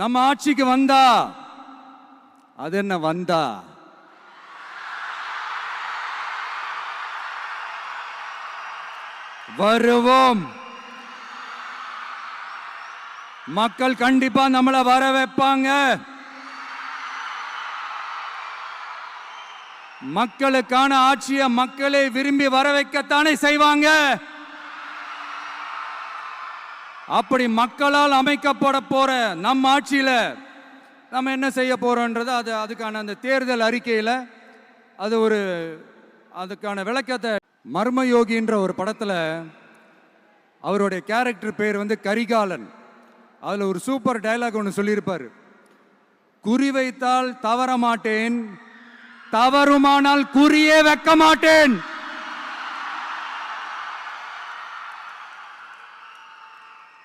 நம்ம ஆட்சிக்கு வந்தா அது என்ன வந்தா? வருவோம். மக்கள் கண்டிப்பா நம்மளை வர வைப்பாங்க. மக்களுக்கான ஆட்சியை மக்களே விரும்பி வர வைக்கத்தானே செய்வாங்க. அப்படி மக்களால் அமைக்கப்பட போற நம் ஆட்சியில நம்ம என்ன செய்ய போறோன்றது அது அதுக்கான அந்த தேர்தல் அறிக்கையில அது ஒரு அதுக்கான விளக்கத்தை மர்மயோகின்ற ஒரு படத்துல அவருடைய கேரக்டர் பேர் வந்து கரிகாலன். அதுல ஒரு சூப்பர் டயலாக் ஒன்று சொல்லியிருப்பாரு. குறி வைத்தால் தவற மாட்டேன் தவறுமானால் குறியே வைக்க மாட்டேன்